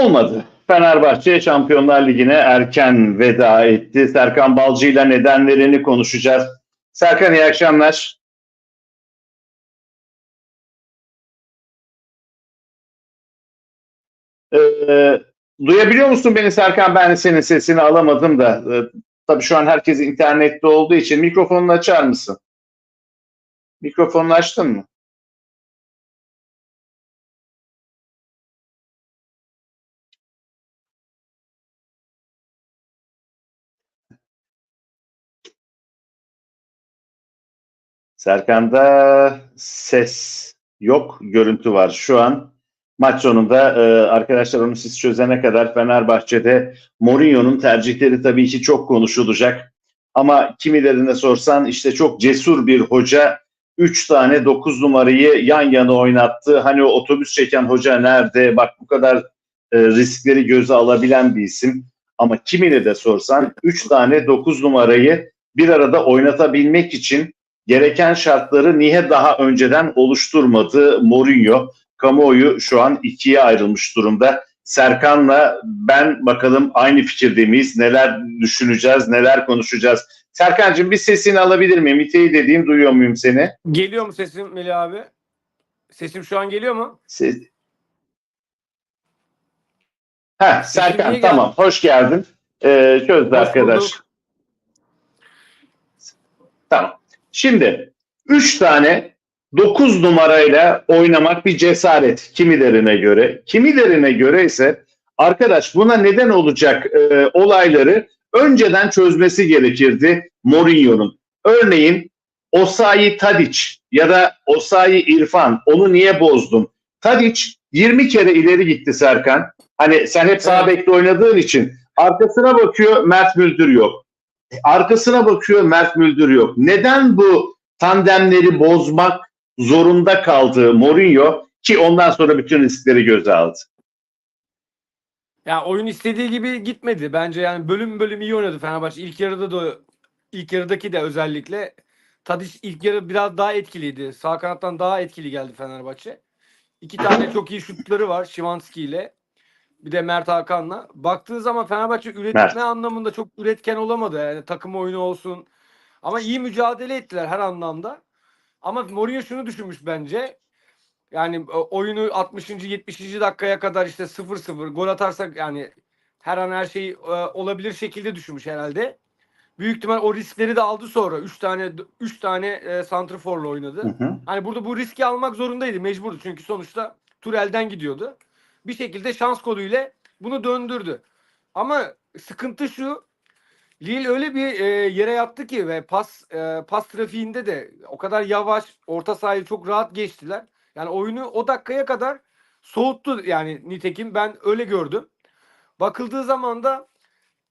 Olmadı. Fenerbahçe Şampiyonlar Ligi'ne erken veda etti. Serkan Balcı ile nedenlerini konuşacağız. Serkan iyi akşamlar. Ee, duyabiliyor musun beni Serkan? Ben senin sesini alamadım da. Ee, tabii şu an herkes internette olduğu için mikrofonunu açar mısın? Mikrofonunu açtın mı? Serkan'da ses yok, görüntü var şu an. Maç sonunda e, arkadaşlar onu siz çözene kadar Fenerbahçe'de Mourinho'nun tercihleri tabii ki çok konuşulacak. Ama kimilerine sorsan işte çok cesur bir hoca 3 tane 9 numarayı yan yana oynattı. Hani o otobüs çeken hoca nerede? Bak bu kadar e, riskleri göze alabilen bir isim. Ama kimine de sorsan 3 tane 9 numarayı bir arada oynatabilmek için gereken şartları niye daha önceden oluşturmadı Mourinho? Kamuoyu şu an ikiye ayrılmış durumda. Serkan'la ben bakalım aynı fikirde miyiz? Neler düşüneceğiz, neler konuşacağız? Serkan'cığım bir sesini alabilir miyim? Mite'yi dediğim duyuyor muyum seni? Geliyor mu sesim Melih abi? Sesim şu an geliyor mu? Ses... Heh, Serkan tamam hoş geldin. Ee, çözdü Hoş arkadaş. bulduk. Tamam. Şimdi 3 tane 9 numarayla oynamak bir cesaret kimilerine göre. Kimilerine göre ise arkadaş buna neden olacak e, olayları önceden çözmesi gerekirdi Mourinho'nun. Örneğin Osayi Tadic ya da Osayi İrfan onu niye bozdun? Tadic 20 kere ileri gitti Serkan. Hani sen hep sağ bekle oynadığın için arkasına bakıyor Mert Müldür yok. Arkasına bakıyor Mert Müldür yok. Neden bu tandemleri bozmak zorunda kaldı Mourinho ki ondan sonra bütün riskleri göze aldı? Ya oyun istediği gibi gitmedi. Bence yani bölüm bölüm iyi oynadı Fenerbahçe. İlk yarıda da ilk yarıdaki de özellikle Tadic ilk yarı biraz daha etkiliydi. Sağ kanattan daha etkili geldi Fenerbahçe. İki tane çok iyi şutları var Şimanski ile. Bir de Mert Hakan'la. Baktığın zaman Fenerbahçe üretme Mert. anlamında çok üretken olamadı. Yani takım oyunu olsun. Ama iyi mücadele ettiler her anlamda. Ama Mourinho şunu düşünmüş bence. Yani e, oyunu 60. 70. dakikaya kadar işte 0-0 gol atarsak yani her an her şey e, olabilir şekilde düşünmüş herhalde. Büyük ihtimal o riskleri de aldı sonra. 3 tane 3 tane e, santrforla oynadı. Hı hı. Hani burada bu riski almak zorundaydı. Mecburdu çünkü sonuçta tur elden gidiyordu. Bir şekilde şans golüyle bunu döndürdü. Ama sıkıntı şu. Lille öyle bir e, yere yattı ki ve pas e, pas trafiğinde de o kadar yavaş, orta sahayı çok rahat geçtiler. Yani oyunu o dakikaya kadar soğuttu yani nitekim ben öyle gördüm. Bakıldığı zaman da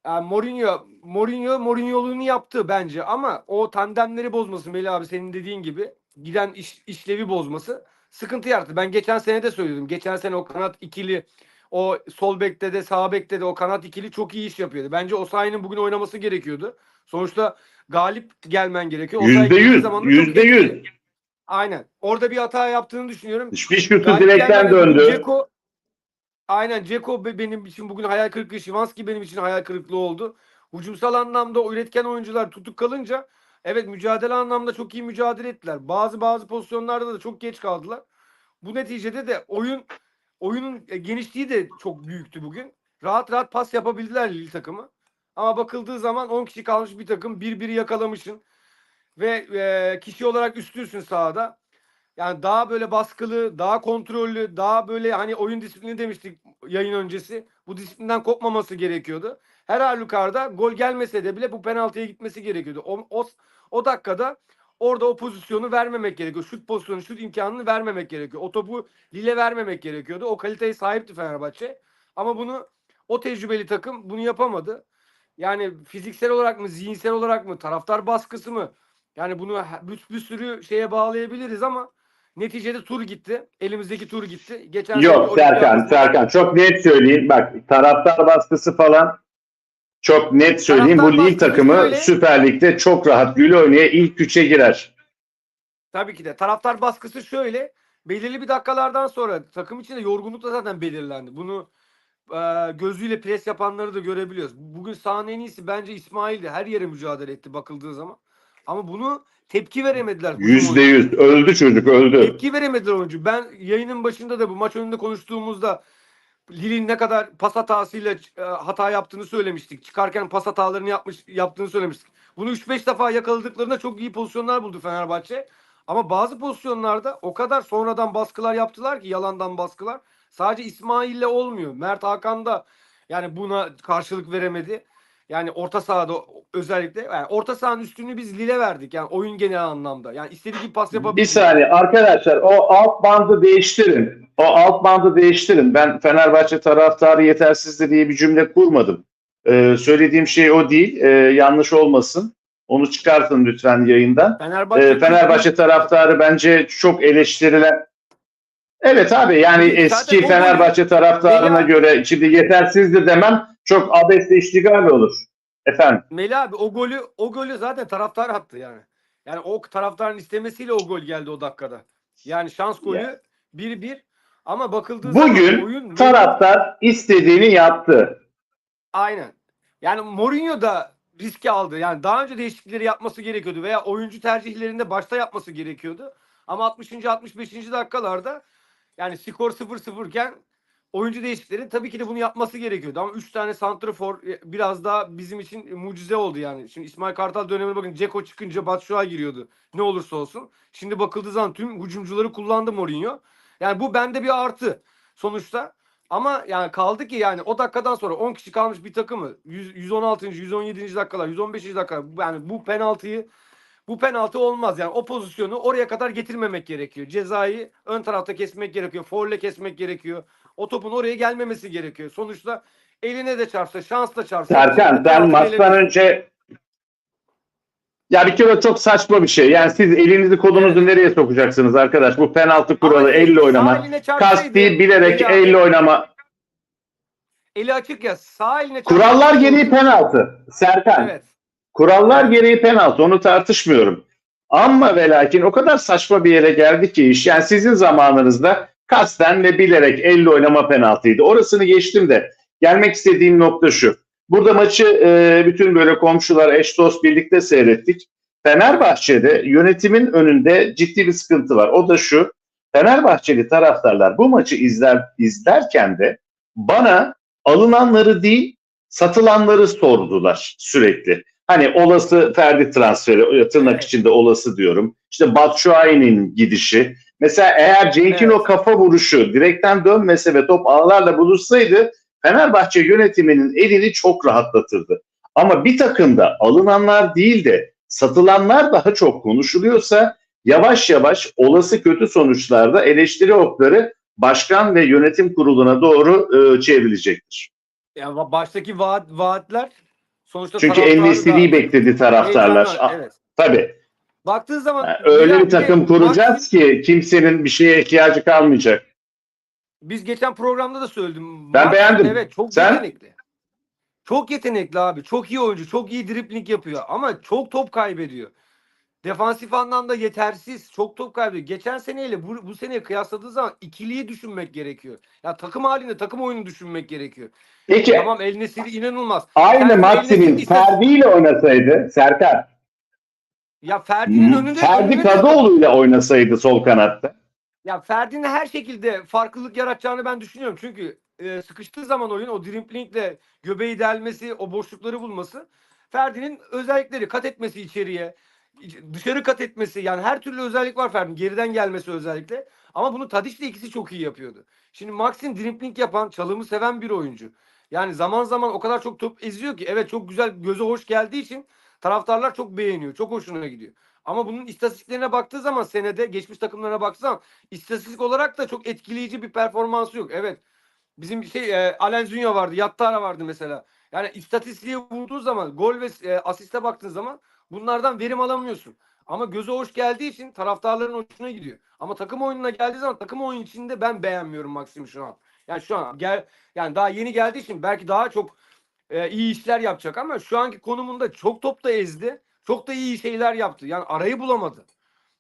yani Mourinho Mourinho Mourinho'luğunu yaptı bence ama o tandemleri bozması Melih abi senin dediğin gibi giden iş, işlevi bozması sıkıntı yarattı. Ben geçen sene de söyledim. Geçen sene o kanat ikili o sol bekte de sağ bekte de o kanat ikili çok iyi iş yapıyordu. Bence Osayi'nin bugün oynaması gerekiyordu. Sonuçta galip gelmen gerekiyor. Yüzde yüz, yüzde yüz. Aynen. Orada bir hata yaptığını düşünüyorum. Hiçbir şutu direkten döndü. Dzeko Aynen Ceko be- benim için bugün hayal kırıklığı, Şimanski benim için hayal kırıklığı oldu. Hücumsal anlamda üretken oyuncular tutuk kalınca evet mücadele anlamda çok iyi mücadele ettiler. Bazı bazı pozisyonlarda da çok geç kaldılar. Bu neticede de oyun oyunun e, genişliği de çok büyüktü bugün. Rahat rahat pas yapabildiler Lille takımı. Ama bakıldığı zaman 10 kişi kalmış bir takım bir biri yakalamışsın ve e, kişi olarak üstünsün sahada. Yani daha böyle baskılı, daha kontrollü, daha böyle hani oyun disiplini demiştik yayın öncesi. Bu disiplinden kopmaması gerekiyordu. Her halükarda gol gelmese de bile bu penaltıya gitmesi gerekiyordu. O, o, o dakikada orada o pozisyonu vermemek gerekiyor. Şut pozisyonu, şut imkanını vermemek gerekiyor. O topu Lille vermemek gerekiyordu. O kaliteye sahipti Fenerbahçe. Ama bunu o tecrübeli takım bunu yapamadı. Yani fiziksel olarak mı, zihinsel olarak mı, taraftar baskısı mı? Yani bunu bir, bir sürü şeye bağlayabiliriz ama neticede tur gitti. Elimizdeki tur gitti. Geçen Yok Serkan, Serkan çok net söyleyeyim. Bak taraftar baskısı falan çok net söyleyeyim. Taraftar Bu baskısı takımı şöyle- Süper Lig'de çok rahat gül oynaya ilk üçe girer. Tabii ki de. Taraftar baskısı şöyle. Belirli bir dakikalardan sonra takım içinde yorgunluk da zaten belirlendi. Bunu e, gözüyle pres yapanları da görebiliyoruz. Bugün sahanın en iyisi bence İsmail'di. Her yere mücadele etti bakıldığı zaman. Ama bunu tepki veremediler. Yüzde yüz. Öldü çocuk öldü. Tepki veremediler oyuncu. Ben yayının başında da bu maç önünde konuştuğumuzda Lille'in ne kadar pas hatasıyla e, hata yaptığını söylemiştik. Çıkarken pas hatalarını yapmış yaptığını söylemiştik. Bunu 3-5 defa yakaladıklarında çok iyi pozisyonlar buldu Fenerbahçe. Ama bazı pozisyonlarda o kadar sonradan baskılar yaptılar ki yalandan baskılar. Sadece İsmail'le olmuyor. Mert Hakan da yani buna karşılık veremedi. Yani orta sahada özellikle yani orta sahanın üstünü biz Lille verdik. Yani oyun genel anlamda. Yani istediği gibi pas yapabildi. Bir saniye arkadaşlar o alt bandı değiştirin. O alt bandı değiştirin. Ben Fenerbahçe taraftarı yetersizdi diye bir cümle kurmadım. Ee, söylediğim şey o değil. Ee, yanlış olmasın. Onu çıkartın lütfen yayından. Fenerbahçe, Ee, Fenerbahçe taraftarı bence çok eleştirilen Evet abi yani Zaten eski golü- Fenerbahçe taraftarına göre şimdi yetersizdi demem çok abesle iştigal olur. Efendim. Melih abi o golü o golü zaten taraftar attı yani. Yani o taraftarın istemesiyle o gol geldi o dakikada. Yani şans golü 1-1 ama bakıldığı Bugün zaman oyun Taraftar istediğini yaptı. Aynen. Yani Mourinho da riski aldı. Yani daha önce değişiklikleri yapması gerekiyordu veya oyuncu tercihlerinde başta yapması gerekiyordu. Ama 60. 65. dakikalarda yani skor 0-0 iken oyuncu değişiklikleri tabii ki de bunu yapması gerekiyordu. Ama 3 tane santrafor e, biraz daha bizim için mucize oldu yani. Şimdi İsmail Kartal dönemine bakın Ceko çıkınca Batshuayi giriyordu. Ne olursa olsun. Şimdi bakıldığı zaman tüm hücumcuları kullandı Mourinho. Yani bu bende bir artı sonuçta. Ama yani kaldı ki yani o dakikadan sonra 10 kişi kalmış bir takımı 100, 116. 117. dakikalar 115. dakika yani bu penaltıyı bu penaltı olmaz yani o pozisyonu oraya kadar getirmemek gerekiyor. Cezayı ön tarafta kesmek gerekiyor. Folle kesmek gerekiyor. O topun oraya gelmemesi gerekiyor. Sonuçta eline de çarpsa, şans da çarpsa. Serkan penaltı maçtan önce ya bir kere çok saçma bir şey. Yani siz elinizi kolunuzu nereye sokacaksınız arkadaş? Bu penaltı kuralı Ama elle oynama. Kasti bilerek eli elle oynama. Eli açık ya sağ eline Kurallar gereği penaltı. Serkan. Evet. Kurallar gereği penaltı onu tartışmıyorum. Ama ve lakin o kadar saçma bir yere geldi ki iş. Yani sizin zamanınızda kasten ve bilerek elle oynama penaltıydı. Orasını geçtim de gelmek istediğim nokta şu. Burada maçı e, bütün böyle komşular eş dost birlikte seyrettik. Fenerbahçe'de yönetimin önünde ciddi bir sıkıntı var. O da şu. Fenerbahçeli taraftarlar bu maçı izler izlerken de bana alınanları değil satılanları sordular sürekli. Hani olası Ferdi transferi tırnak Evet. içinde olası diyorum. İşte Batshuayi'nin gidişi. Mesela eğer Cenk'in Evet. o kafa vuruşu direkten dönmese ve top ağlarla buluşsaydı Fenerbahçe yönetiminin elini çok rahatlatırdı. Ama bir takımda alınanlar değil de satılanlar daha çok konuşuluyorsa yavaş yavaş olası kötü sonuçlarda eleştiri okları başkan ve yönetim kuruluna doğru e, çevrilecektir. Ya ba- baştaki vaat, vaatler sonuçta Çünkü taraftarı en istediği da- bekledi taraftarlar. Heyecanlar, Ah, Evet. Tabii. Baktığı zaman Yani öyle bir takım kuracağız ki kimsenin bir şeye ihtiyacı kalmayacak. Biz geçen programda da söyledim. Ben beğendim. Evet çok Sen? yetenekli. Çok yetenekli abi. Çok iyi oyuncu. Çok iyi dripling yapıyor. Ama çok top kaybediyor. Defansif anlamda yetersiz. Çok top kaybediyor. Geçen seneyle bu, bu seneye kıyasladığı zaman ikiliyi düşünmek gerekiyor. Ya takım halinde takım oyunu düşünmek gerekiyor. Peki Tamam El Nesiri inanılmaz. aynı Ferdi Maksim'in Ferdi ile oynasaydı Serkan, Ya Ferdi'nin önünde Ferdi önünde de- Kadıoğlu ile oynasaydı sol kanatta. Ya Ferdi'nin her şekilde farklılık yaratacağını ben düşünüyorum. Çünkü e, sıkıştığı zaman oyun o drimplingle göbeği delmesi, o boşlukları bulması Ferdi'nin özellikleri kat etmesi içeriye, iç- dışarı kat etmesi yani her türlü özellik var Ferdi'nin. Geriden gelmesi özellikle. Ama bunu Tadic'le ikisi çok iyi yapıyordu. Şimdi Maxim drimpling yapan, çalımı seven bir oyuncu. Yani zaman zaman o kadar çok top eziyor ki evet çok güzel göze hoş geldiği için taraftarlar çok beğeniyor. Çok hoşuna gidiyor. Ama bunun istatistiklerine baktığı zaman senede geçmiş takımlarına baktığı zaman İstatistik olarak da çok etkileyici bir performansı yok. Evet. Bizim şey e, Alen Zünya vardı. Yattara vardı mesela. Yani istatistiğe vurduğu zaman gol ve e, asiste baktığın zaman bunlardan verim alamıyorsun. Ama göze hoş geldiği için taraftarların hoşuna gidiyor. Ama takım oyununa geldiği zaman takım oyun içinde ben beğenmiyorum Maxim şu an. Yani şu an gel yani daha yeni geldiği için belki daha çok e, iyi işler yapacak ama şu anki konumunda çok top da ezdi. Çok da iyi şeyler yaptı. Yani arayı bulamadı.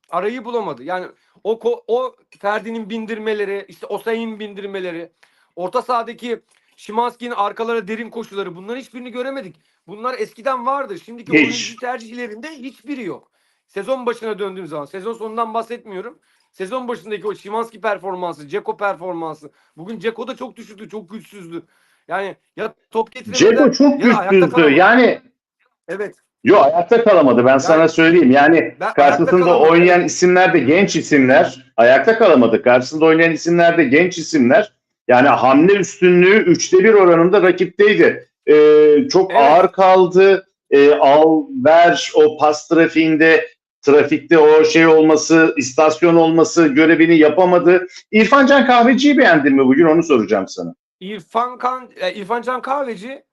Arayı bulamadı. Yani o o Ferdi'nin bindirmeleri, işte Osayi'nin bindirmeleri, orta sahadaki Şimanski'nin arkalara derin koşuları bunların hiçbirini göremedik. Bunlar eskiden vardı. Şimdiki Hiç. oyuncu tercihlerinde hiçbiri yok. Sezon başına döndüğüm zaman. Sezon sonundan bahsetmiyorum. Sezon başındaki o Şimanski performansı, Ceko performansı. Bugün Ceko da çok düşüktü, çok güçsüzdü. Yani ya top getiremeden Ceko çok güçsüzdü. Yani Evet. Yo ayakta kalamadı ben sana söyleyeyim. Yani karşısında oynayan isimler de genç isimler. Ayakta kalamadı. Karşısında oynayan isimler de genç isimler. Yani hamle üstünlüğü üçte bir oranında rakipteydi. Ee, çok Evet. ağır kaldı. Ee, al, ver, o pas trafiğinde trafikte o şey olması, istasyon olması görevini yapamadı. İrfan Can Kahveci'yi beğendin mi bugün onu soracağım sana. İrfan Kan, e, İrfan Can Kahveci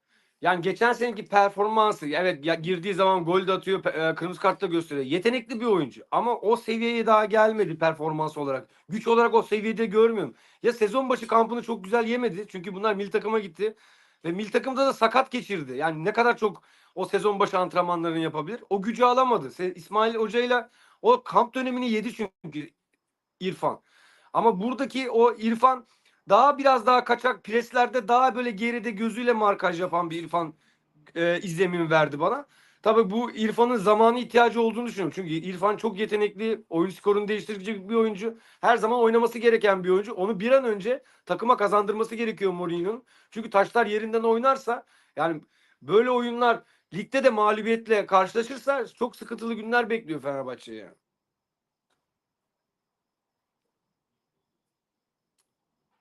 yani geçen seneki performansı evet ya girdiği zaman gol de atıyor, e, kırmızı kart da gösteriyor. Yetenekli bir oyuncu ama o seviyeye daha gelmedi performans olarak. Güç olarak o seviyede görmüyorum. Ya sezon başı kampını çok güzel yemedi çünkü bunlar milli takıma gitti ve milli takımda da sakat geçirdi. Yani ne kadar çok o sezon başı antrenmanlarını yapabilir. O gücü alamadı. İsmail Hoca'yla o kamp dönemini yedi çünkü İrfan. Ama buradaki o İrfan daha biraz daha kaçak preslerde daha böyle geride gözüyle markaj yapan bir İrfan e, izlenimi verdi bana. Tabii bu İrfan'ın zamanı ihtiyacı olduğunu düşünüyorum. Çünkü İrfan çok yetenekli, oyun skorunu değiştirecek bir oyuncu. Her zaman oynaması gereken bir oyuncu. Onu bir an önce takıma kazandırması gerekiyor Mourinho'nun. Çünkü taşlar yerinden oynarsa yani böyle oyunlar ligde de mağlubiyetle karşılaşırsa çok sıkıntılı günler bekliyor Fenerbahçe'ye. yani.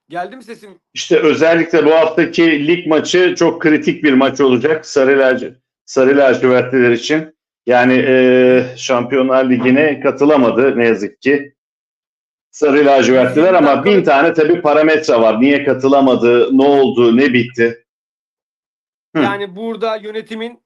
Geldi mi sesim? İşte özellikle bu haftaki lig maçı çok kritik bir maç olacak Sarı, Laci, Sarı Lacivertliler için. Yani e, Şampiyonlar Ligi'ne katılamadı ne yazık ki. Sarı Lacivertliler ama bin tane tabii parametre var. Niye katılamadı, ne oldu, ne bitti? Hı. Yani burada yönetimin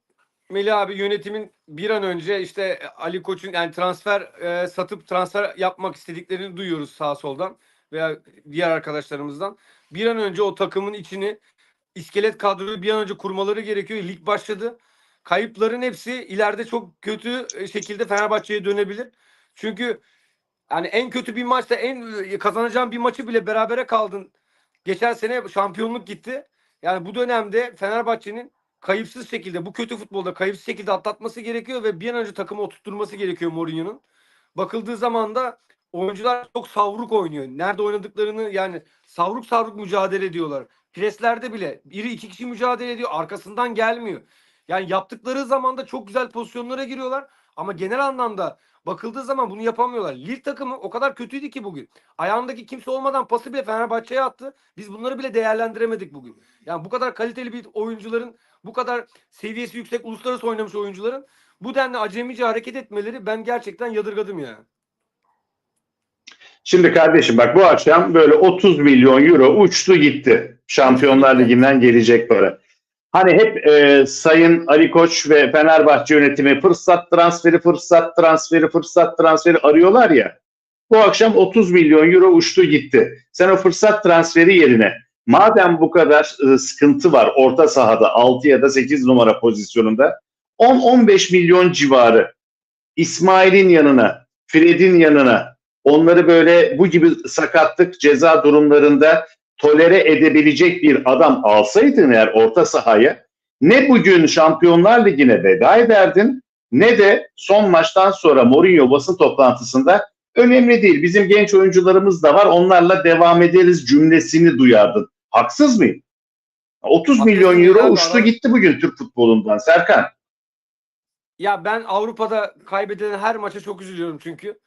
Melih abi yönetimin bir an önce işte Ali Koç'un yani transfer e, satıp transfer yapmak istediklerini duyuyoruz sağ soldan veya diğer arkadaşlarımızdan. Bir an önce o takımın içini iskelet kadroyu bir an önce kurmaları gerekiyor. Lig başladı. Kayıpların hepsi ileride çok kötü e, şekilde Fenerbahçe'ye dönebilir. Çünkü yani en kötü bir maçta en e, kazanacağın bir maçı bile berabere kaldın. Geçen sene şampiyonluk gitti. Yani bu dönemde Fenerbahçe'nin kayıpsız şekilde bu kötü futbolda kayıpsız şekilde atlatması gerekiyor ve bir an önce takımı oturtturması gerekiyor Mourinho'nun. Bakıldığı zaman da oyuncular çok savruk oynuyor. Nerede oynadıklarını yani savruk savruk mücadele ediyorlar. Preslerde bile biri iki kişi mücadele ediyor arkasından gelmiyor. Yani yaptıkları zaman da çok güzel pozisyonlara giriyorlar ama genel anlamda bakıldığı zaman bunu yapamıyorlar. Lille takımı o kadar kötüydü ki bugün. Ayağındaki kimse olmadan pası bile Fenerbahçe'ye attı. Biz bunları bile değerlendiremedik bugün. Yani bu kadar kaliteli bir oyuncuların, bu kadar seviyesi yüksek uluslararası oynamış oyuncuların bu denli acemice hareket etmeleri ben gerçekten yadırgadım ya. Şimdi kardeşim bak bu akşam böyle 30 milyon euro uçtu gitti. Şampiyonlar. Ligi'nden gelecek para. Hani hep e, Sayın Ali Koç ve Fenerbahçe yönetimi fırsat transferi, fırsat transferi, fırsat transferi arıyorlar ya. Bu akşam 30 milyon euro uçtu gitti. Sen o fırsat transferi yerine madem bu kadar e, sıkıntı var orta sahada 6 ya da 8 numara pozisyonunda 10-15 milyon civarı İsmail'in yanına, Fred'in yanına onları böyle bu gibi sakatlık ceza durumlarında tolere edebilecek bir adam alsaydın eğer orta sahaya ne bugün Şampiyonlar Ligi'ne veda ederdin ne de son maçtan sonra Mourinho basın toplantısında önemli değil bizim genç oyuncularımız da var onlarla devam ederiz cümlesini duyardın. Haksız mıyım? 30 milyon euro uçtu gitti bugün Türk futbolundan Serkan. Ya ben Avrupa'da kaybedilen her maça çok üzülüyorum çünkü.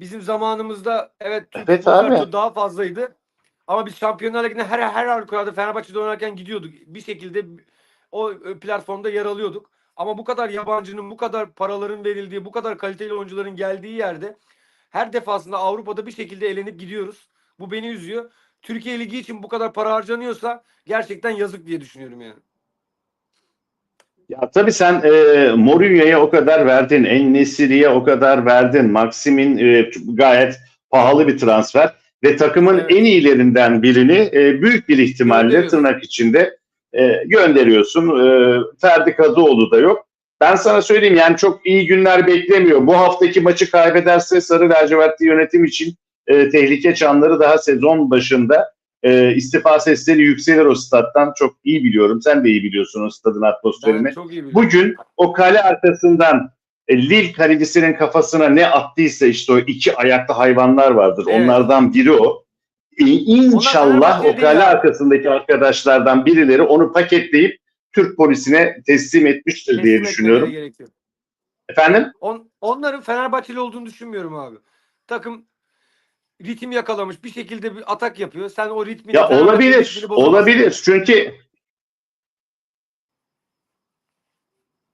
Bizim zamanımızda evet Evet abi. daha fazlaydı. Ama biz Şampiyonlar Ligi'ne her her halükarda Fenerbahçe'de oynarken gidiyorduk. Bir şekilde o e, platformda yer alıyorduk. Ama bu kadar yabancının, bu kadar paraların verildiği, bu kadar kaliteli oyuncuların geldiği yerde her defasında Avrupa'da bir şekilde elenip gidiyoruz. Bu beni üzüyor. Türkiye Ligi için bu kadar para harcanıyorsa gerçekten yazık diye düşünüyorum yani. Ya tabii sen e, Mourinho'ya o kadar verdin, En-Nesyri'ye o kadar verdin. Maxim'in e, gayet pahalı bir transfer ve takımın Evet. en iyilerinden birini e, büyük bir ihtimalle tırnak içinde e, gönderiyorsun. E, Ferdi Kadıoğlu da yok. Ben sana söyleyeyim yani çok iyi günler beklemiyor. Bu haftaki maçı kaybederse Sarı Lacivertli yönetim için e, tehlike çanları daha sezon başında e, istifa sesleri yükselir o stat'tan. Çok iyi biliyorum. Sen de iyi biliyorsun o stadın atmosferini. Ben çok iyi biliyorum. Bugün o kale arkasından e, Lille kalecisinin kafasına ne attıysa işte o iki ayaklı hayvanlar vardır. Evet. Onlardan biri o. E, İnşallah o kale abi. arkasındaki arkadaşlardan birileri onu paketleyip Türk polisine teslim etmiştir Teslim diye düşünüyorum. gerekiyor. Efendim? On, onların Fenerbahçeli olduğunu düşünmüyorum abi. Takım ritim yakalamış bir şekilde bir atak yapıyor. Sen o ritmini Ya olabilir. ritmini. Olabilir. Çünkü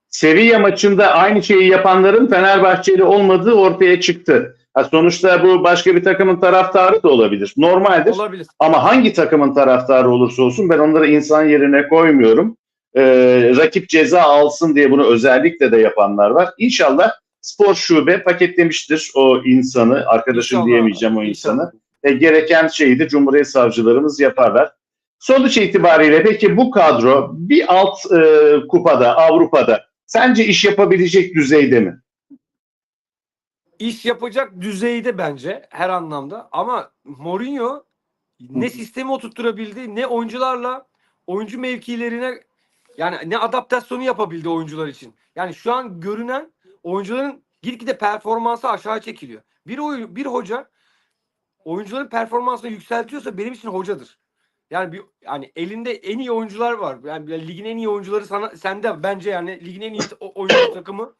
Sevilla maçında aynı şeyi yapanların Fenerbahçeli olmadığı ortaya çıktı. Ha, sonuçta bu başka bir takımın taraftarı da olabilir. Normaldir. Olabilir. Ama hangi takımın taraftarı olursa olsun ben onları insan yerine koymuyorum. Ee, rakip ceza alsın diye bunu özellikle de yapanlar var. İnşallah spor şube paketlemiştir o insanı. Arkadaşım İnşallah. diyemeyeceğim o insanı. E, gereken şeyi de Cumhuriyet savcılarımız yaparlar. Sonuç itibariyle peki bu kadro bir alt e, kupada Avrupa'da sence iş yapabilecek düzeyde mi? İş yapacak düzeyde bence her anlamda. Ama Mourinho ne sistemi oturtturabildi ne oyuncularla oyuncu mevkilerine yani ne adaptasyonu yapabildi oyuncular için. Yani şu an görünen oyuncuların gitgide performansı aşağı çekiliyor. Bir oyun, bir hoca oyuncuların performansını yükseltiyorsa benim için hocadır. Yani bir yani elinde en iyi oyuncular var. Yani ligin en iyi oyuncuları sana sende bence yani ligin en iyi oyuncu takımı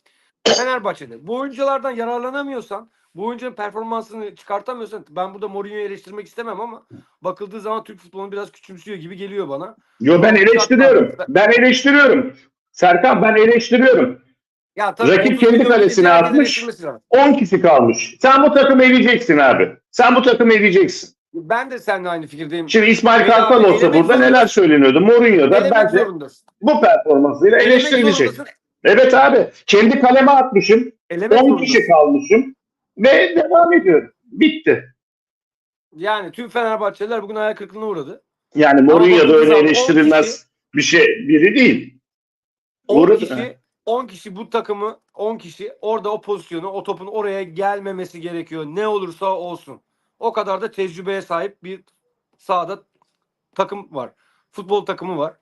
Fenerbahçe'de. Bu oyunculardan yararlanamıyorsan, bu oyuncunun performansını çıkartamıyorsan ben burada Mourinho'yu eleştirmek istemem ama bakıldığı zaman Türk futbolunu biraz küçümsüyor gibi geliyor bana. Yo ben eleştiriyorum. Ben eleştiriyorum. Serkan ben eleştiriyorum. Ya tabii Rakip 30 kendi kalesine atmış. eleştirmesi lazım. 10 kişi kalmış. Sen bu takımı eleyeceksin abi. Sen bu takımı eleyeceksin. Ben de seninle aynı fikirdeyim. Şimdi İsmail Kartal olsa burada zorunda. neler söyleniyordu? Mourinho da bence zorundasın. bu performansıyla Elemek eleştirilecek. zorundasın. Evet abi. Kendi kaleme atmışım. Elemek 10 zorundasın. kişi kalmışım. Ve devam ediyorum. Bitti. Yani tüm Fenerbahçeliler bugün hayal kırıklığına uğradı. Yani Mourinho da öyle zaman 10 eleştirilmez bir şey biri değil. 10 Uğradı. kişi 10 kişi bu takımı 10 kişi orada o pozisyonu o topun oraya gelmemesi gerekiyor. Ne olursa olsun. O kadar da tecrübeye sahip bir sahada takım var. Futbol takımı var.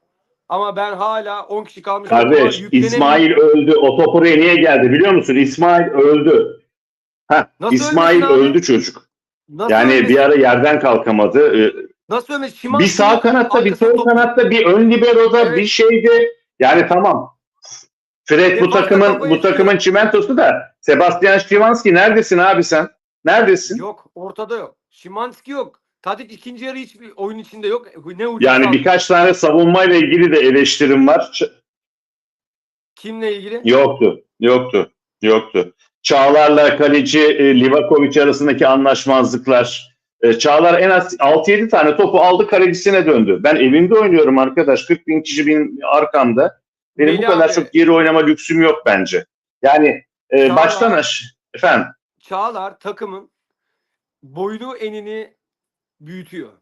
Ama ben hala 10 kişi kalmış. Kardeş. İsmail öldü. O top oraya niye geldi biliyor musun? İsmail öldü. Nasıl İsmail ölmesin abi? öldü çocuk. Nasıl Yani ölmesin? bir ara yerden kalkamadı. Ee, Nasıl ölmez? Bir sağ kanatta, bir sol top- kanatta, bir ön liberoda, Evet. bir şeydi. Yani tamam. Fred bu takımın bu takımın çimentosu da Sebastian Szymanski neredesin abi sen? Neredesin? Yok. Ortada yok. Şimanski yok. Tadic ikinci yarı hiçbir oyun içinde yok. Ne Yani sağ- birkaç tane savunmayla ilgili de eleştirim var. Kimle ilgili? yoktu. Yoktu. Yoktu. Çağlar'la kaleci e, Livakovic arasındaki anlaşmazlıklar. E, Çağlar en az 6-7 tane topu aldı kalecisine döndü. Ben evimde oynuyorum arkadaş. 40 bin kişi benim arkamda. Benim bu Melih kadar abi. çok geri oynama lüksüm yok bence. Yani e, Çağlar- baştan aş efendim Çağlar takımın boyunu enini büyütüyor.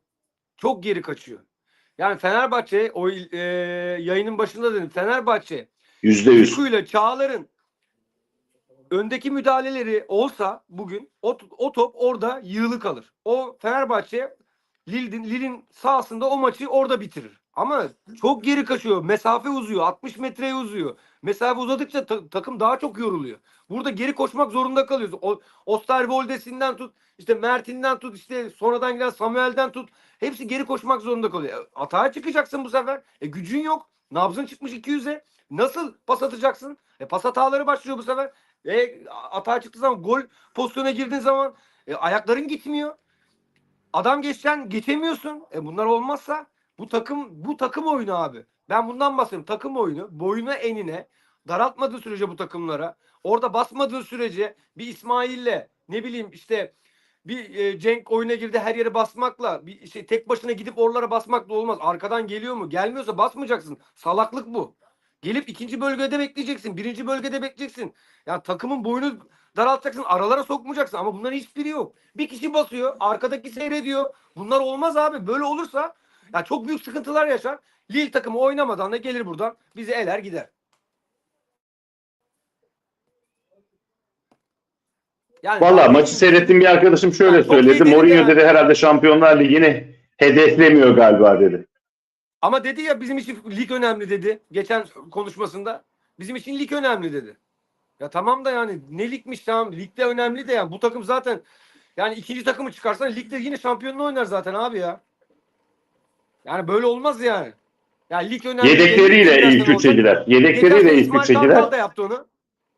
Çok geri kaçıyor. Yani Fenerbahçe o e, yayının başında dedim. Fenerbahçe yüzde yüz. Çağlar'ın öndeki müdahaleleri olsa bugün o, o top orada yığılı kalır. O Fenerbahçe Lille'in, Lille'in sahasında o maçı orada bitirir. Ama çok geri kaçıyor. Mesafe uzuyor. 60 metreye uzuyor. Mesafe uzadıkça ta- takım daha çok yoruluyor. Burada geri koşmak zorunda kalıyorsun. O, Osterwold'esinden tut, işte Mert'inden tut, işte sonradan gelen Samuel'den tut. Hepsi geri koşmak zorunda kalıyor. E, Atağa çıkacaksın bu sefer. E gücün yok. Nabzın çıkmış 200'e. Nasıl pas atacaksın? E pas hataları başlıyor bu sefer. E atağa çıktığı zaman gol pozisyona girdiğin zaman e, ayakların gitmiyor. Adam geçsen geçemiyorsun. E bunlar olmazsa bu takım bu takım oyunu abi. Ben bundan bahsediyorum. Takım oyunu. Boyuna enine daraltmadığı sürece bu takımlara orada basmadığı sürece bir İsmail'le ne bileyim işte bir e, Cenk oyuna girdi her yere basmakla bir şey tek başına gidip oralara basmakla olmaz. Arkadan geliyor mu? Gelmiyorsa basmayacaksın. Salaklık bu. Gelip ikinci bölgede bekleyeceksin. Birinci bölgede bekleyeceksin. Ya takımın boyunu daraltacaksın. Aralara sokmayacaksın. Ama bunların hiçbiri yok. Bir kişi basıyor. Arkadaki seyrediyor. Bunlar olmaz abi. Böyle olursa ya çok büyük sıkıntılar yaşar. Lille takımı oynamadan da gelir buradan. Bizi eler gider. Yani Valla maçı seyrettiğim bir arkadaşım şöyle Yani söyledi. Mourinho yani. dedi herhalde Şampiyonlar Ligi'ni hedeflemiyor galiba dedi. Ama dedi ya bizim için lig önemli dedi. Geçen konuşmasında. Bizim için lig önemli dedi. Ya tamam da yani ne ligmiş tamam. Ligde önemli de yani. Bu takım zaten yani ikinci takımı çıkarsan ligde yine şampiyonluğu oynar zaten abi ya. Yani böyle olmaz yani. Yani lig önemli. Yedekleriyle Geçen ilk üçe gider. Yedekleriyle ilk üçe Kartal gider. da yaptı onu.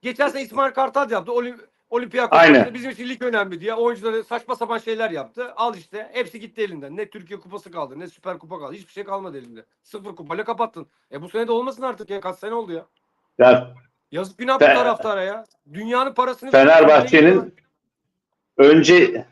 Geçen sene İsmail Kartal yaptı. Olim maçında bizim için lig önemli diye oyuncuları saçma sapan şeyler yaptı. Al işte hepsi gitti elinden. Ne Türkiye kupası kaldı ne Süper Kupa kaldı. Hiçbir şey kalmadı elinde. Sıfır kupayla kapattın. E bu sene de olmasın artık ya. Kaç sene oldu ya. Ya Yazık günah bu Fe- taraftara ya. Dünyanın parasını... Fenerbahçe'nin önce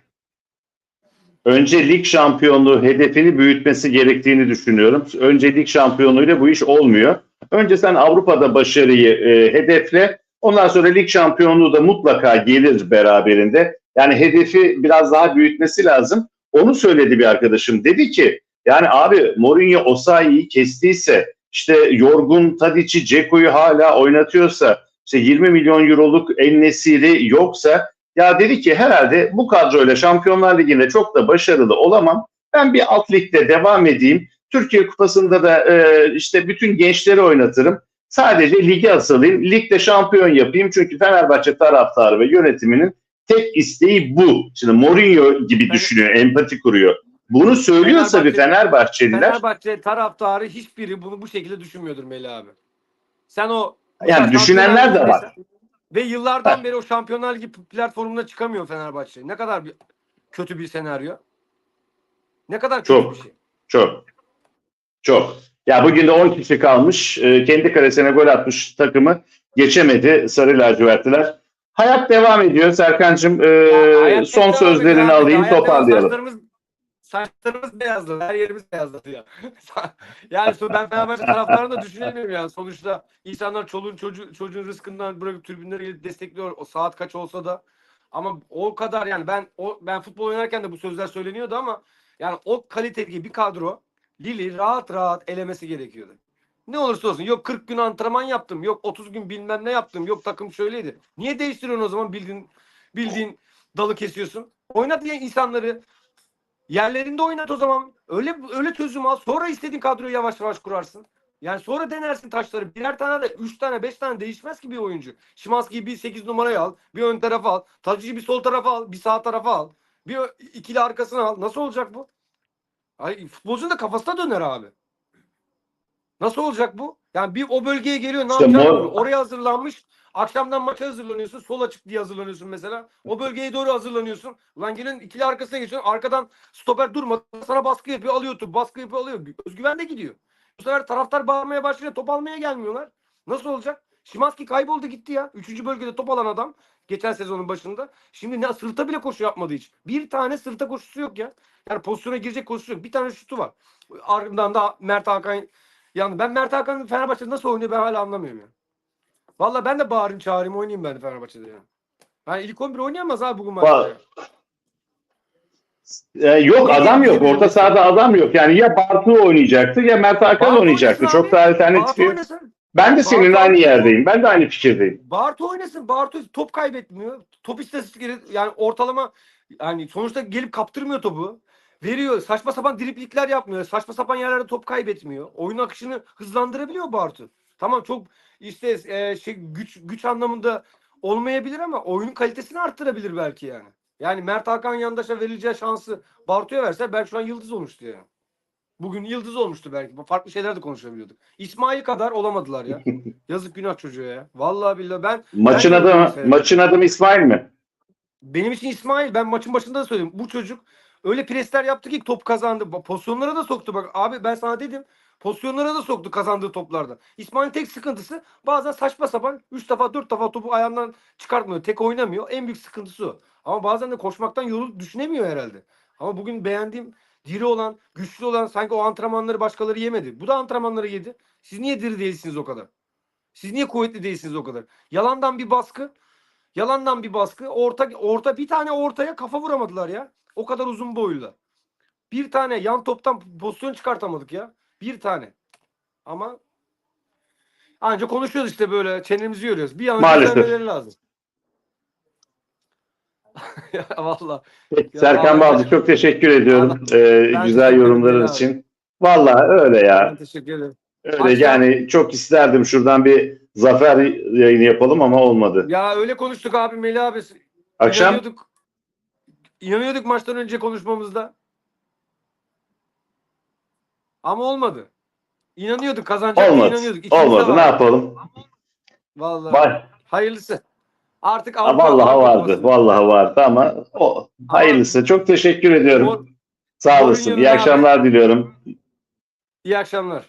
önce lig şampiyonluğu hedefini büyütmesi gerektiğini düşünüyorum. Önce lig şampiyonluğuyla bu iş olmuyor. Önce sen Avrupa'da başarıyı e, hedefle. Ondan sonra lig şampiyonluğu da mutlaka gelir beraberinde. Yani hedefi biraz daha büyütmesi lazım. Onu söyledi bir arkadaşım. Dedi ki yani abi Mourinho Osayi'yi kestiyse işte yorgun Tadic'i Ceko'yu hala oynatıyorsa işte 20 milyon euroluk En Nesiri yoksa ya dedi ki herhalde bu kadroyla Şampiyonlar Ligi'nde çok da başarılı olamam. Ben bir alt ligde devam edeyim. Türkiye Kupası'nda da e, işte bütün gençleri oynatırım. Sadece ligi asılayım. Ligde şampiyon yapayım. Çünkü Fenerbahçe taraftarı ve yönetiminin tek isteği bu. Şimdi Mourinho gibi düşünüyor, empati kuruyor. Bunu söylüyorsa bir Fenerbahçe- Fenerbahçeliler Fenerbahçe taraftarı hiçbiri bunu bu şekilde düşünmüyordur Melih abi. Sen o yani düşünenler de var. Ve yıllardan beri o Şampiyonlar Ligi platformuna çıkamıyor Fenerbahçe. Ne kadar bir kötü bir senaryo. Ne kadar kötü Çok. bir şey. Çok. Çok. Ya bugün de 10 kişi kalmış. Ee, kendi kalesine gol atmış takımı geçemedi Sarı lacivertliler. Hayat devam ediyor Serkan'cığım. hayat son sözlerini abi. alayım toparlayalım. Saçlarımız, beyazladı. Her yerimiz beyazladı ya. yani ben Fenerbahçe taraftarını da düşünemiyorum yani. Sonuçta insanlar çoluğun çocuğu, çocuğun rızkından bırakıp tribünlere gelip destekliyor. O saat kaç olsa da. Ama o kadar yani ben o ben futbol oynarken de bu sözler söyleniyordu ama yani o kaliteli bir kadro Lili rahat rahat elemesi gerekiyordu. Ne olursa olsun yok 40 gün antrenman yaptım yok 30 gün bilmem ne yaptım yok takım şöyleydi. Niye değiştiriyorsun o zaman bildiğin bildiğin dalı kesiyorsun? Oynat ya insanları. Yerlerinde oynat o zaman. Öyle öyle çözüm al. Sonra istediğin kadroyu yavaş yavaş kurarsın. Yani sonra denersin taşları. Birer tane de 3 tane 5 tane değişmez ki bir oyuncu. Şimanski'yi bir 8 numaraya al. Bir ön tarafa al. Tacı'yı bir sol tarafa al. Bir sağ tarafa al. Bir ikili arkasına al. Nasıl olacak bu? Ay, futbolcunun da kafasına döner abi. Nasıl olacak bu? Yani bir o bölgeye geliyor ne İşte yapacak? mor- Oraya hazırlanmış. Akşamdan maça hazırlanıyorsun. Sol açık diye hazırlanıyorsun mesela. O bölgeye doğru hazırlanıyorsun. Ulan gelin ikili arkasına geçiyorsun. Arkadan stoper durmadan sana baskı yapıyor. Alıyor top. Baskı yapıyor alıyor. Özgüven de gidiyor. Bu sefer taraftar bağırmaya başlıyor. Top almaya gelmiyorlar. Nasıl olacak? Şimanski kayboldu gitti ya. Üçüncü bölgede top alan adam. Geçen sezonun başında. Şimdi ne sırta bile koşu yapmadı hiç. Bir tane sırta koşusu yok ya. Yani pozisyona girecek koşusu yok. Bir tane şutu var. Ardından da Mert Hakan yani ben Mert Hakan Fenerbahçe'de nasıl oynuyor ben hala anlamıyorum ya. Valla ben de bağırayım çağırayım oynayayım ben de Fenerbahçe'de ya. Yani ilk 11 oynayamaz abi bugün maçta. Ee, yok adam yok. Orta sahada adam yok. Yani ya Bartu oynayacaktı ya Mert Hakan Bartu oynayacaktı. Çok abi. da alternatif Bartu yok. oynasın. Ben de senin Bartu aynı oynasın. yerdeyim. Ben de aynı fikirdeyim. Bartu oynasın. Bartu top kaybetmiyor. Top istatistikleri yani ortalama yani sonuçta gelip kaptırmıyor topu. Veriyor. Saçma sapan driplikler yapmıyor. Saçma sapan yerlerde top kaybetmiyor. Oyun akışını hızlandırabiliyor Bartu. Tamam çok işte e, şey güç güç anlamında olmayabilir ama oyunun kalitesini arttırabilir belki yani. Yani Mert Hakan yandaşa verileceği şansı Bartu'ya verse belki şu an yıldız olmuştu yani. Bugün yıldız olmuştu belki. Farklı şeyler de konuşabiliyorduk. İsmail kadar olamadılar ya. Yazık günah çocuğa ya. Vallahi billahi ben Maçın Ben öyle maçın adamı İsmail mi? benim için İsmail ben maçın başında da söyledim. Bu çocuk öyle presler yaptı ki top kazandı. Pozisyonlara da soktu bak. Abi ben sana dedim. Pozisyonlara da soktu kazandığı toplarda. İsmail'in tek sıkıntısı bazen saçma sapan 3 defa 4 defa topu ayağından çıkartmıyor. Tek oynamıyor. En büyük sıkıntısı o. Ama bazen de koşmaktan yorulup düşünemiyor herhalde. Ama bugün beğendiğim diri olan, güçlü olan sanki o antrenmanları başkaları yemedi. Bu da antrenmanları yedi. Siz niye diri değilsiniz o kadar? Siz niye kuvvetli değilsiniz o kadar? Yalandan bir baskı. Yalandan bir baskı. Orta orta bir tane ortaya kafa vuramadılar ya. O kadar uzun boyuyla. Bir tane yan toptan pozisyon çıkartamadık ya. Bir tane. Ama anca konuşuyoruz işte böyle çenemizi yoruyoruz. Bir an önce lazım. ya valla. Serkan Balcı çok teşekkür ediyorum Ben e, güzel ederim yorumlarınız abi. için. Vallahi öyle ya. Ben teşekkür ederim. Öyle Akşam- yani çok isterdim şuradan bir zafer yayını yapalım ama olmadı. Ya öyle konuştuk abi Melih abi. Akşam İnanıyorduk. İnanıyorduk maçtan önce konuşmamızda. Ama olmadı. İnanıyorduk kazanacak olmadı. inanıyorduk. İçimizde Olmadı. Ne vardı. yapalım? Vallahi. Vay. Hayırlısı. Artık Avrupa- Vallahi Avrupa vardı. Kupası. Vallahi vardı ama o hayırlısı. Çok teşekkür ediyorum. Mor- Sağ olasın. Mourinho'nun İyi abi- akşamlar diliyorum. İyi akşamlar.